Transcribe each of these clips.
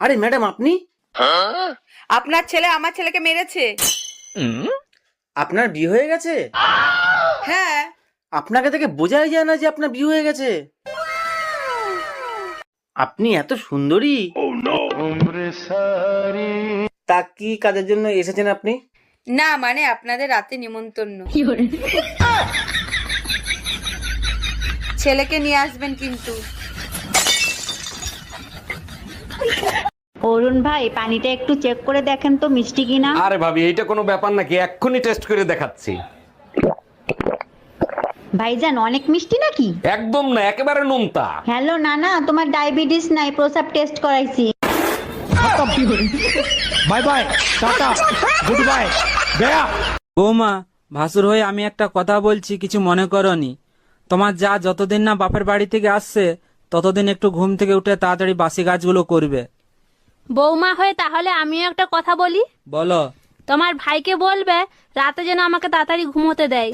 আরে ম্যাডাম আপনি? আপনার ছেলে আমার ছেলেকে মেরেছে। আপনার বিয়ে হয়ে গেছে? হ্যাঁ। আপনাকে দেখে বোঝাই যায় না যে আপনার বিয়ে হয়ে গেছে। আপনি এত সুন্দরী। তা কি কাজের জন্য এসেছেন আপনি? না মানে আপনাদের রাতে নিমন্ত্রণ। ছেলেকে নিয়ে আসবেন কিন্তু। অরুণ ভাই পানিটা একটু চেক করে দেখেন তো মিষ্টি কিনা। আরে ভাবি এইটা কোনো ব্যাপার নাকি? এক্ষুনি টেস্ট করে দেখাচ্ছি। ভাইজান অনেক মিষ্টি নাকি? একদম না একেবারে নোনতা। হ্যালো নানা তোমার ডায়াবেটিস নাই প্রসাব টেস্ট করাইছি। Bye bye tata good bye গয়া বৌমা ভাসুর হয়ে আমি একটা কথা বলছি কিছু মনে করনি। তোমার যা যতদিন না বাপের বাড়ি থেকে আসছে ততদিন একটু ঘুম থেকে উঠে তাড়াতাড়ি বাসি গাছগুলো করবে। বৌমা হয়ে তাহলে আমিও একটা কথা বলি? বলো। তোমার ভাইকে বলবে রাতে যেন আমাকে তাড়াতাড়ি ঘুমোতে দেয়।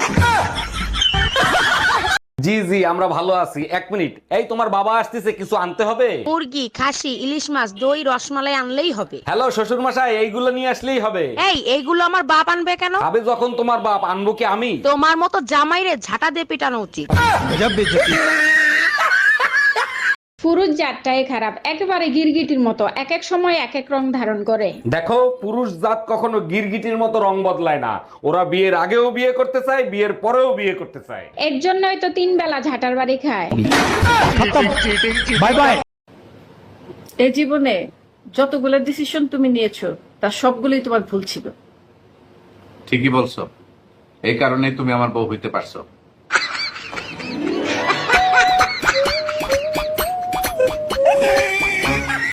জি জি আমরা ভালো আছি। এক মিনিট। এই তোমার বাবা আসতেছে কিছু আনতে হবে? মুরগি খাসি ইলিশ মাছ দই রসমালাই আনলেই হবে। হ্যালো শ্বশুর মশাই এইগুলো নিয়ে আসলেই হবে। এই এইগুলো আমার বাপ আনবে কেন? আবে যখন তোমার বাপ আনব কি আমি? তোমার মতো জামাইরে ঝাঁটা দিয়ে পিটানো উচিত। পুরুষ জাতটাই খারাপ একেবারে গিরগিটির মতো এক এক সময় এক এক রং ধারণ করে। দেখো পুরুষ জাত কখনো গিরগিটির মতো রং বদলায় না। ওরা বিয়ের আগেও বিয়ে করতে চায় বিয়ের পরেও বিয়ে করতে চায়। এর জন্যই তো তিন বেলা ঝাটার বাড়ি খায়। বাই বাই এই জীবনে যতগুলো ডিসিশন তুমি নিয়েছো তার সবগুলোই তোমার ভুল ছিল। ঠিকই বলছো। এই কারণেই তুমি আমার বউ হইতে পারছ।